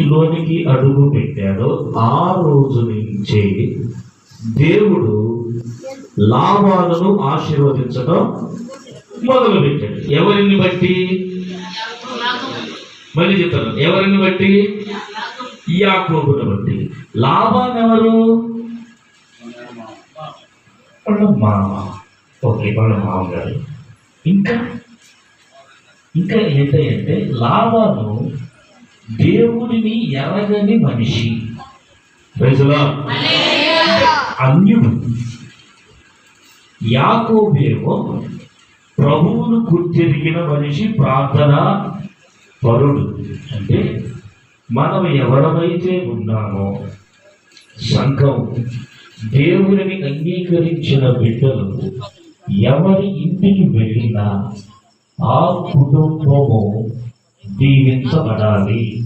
ఇంటిలోనికి అడుగు పెట్టాడో ఆ రోజు నుంచే దేవుడు లాభాలను ఆశీర్వదించడం మొదలు పెట్టాడు ఎవరిని బట్టి? మళ్ళీ చెప్తాను. ఎవరిని బట్టి? యాకోబుని బట్టి. లాభాన్ ఎవరు? వాళ్ళ మామ ఓకే వాళ్ళ మామగారు ఇంకా? ఇంకా ఏంటంటే లాభాను దేవుడిని ఎరగని మనిషి. ప్రజలా అన్యుడు. యాకోబేమో ప్రభువును గుర్తెరిగిన మనిషి ప్రార్థన పరుడు. అంటే మనం ఎవరమైతే ఉన్నామో సంఘం దేవుడిని అంగీకరించిన బిడ్డలు ఎవరి ఇంటికి వెళ్ళినా ఆ కుటుంబము దీవించబడాలి.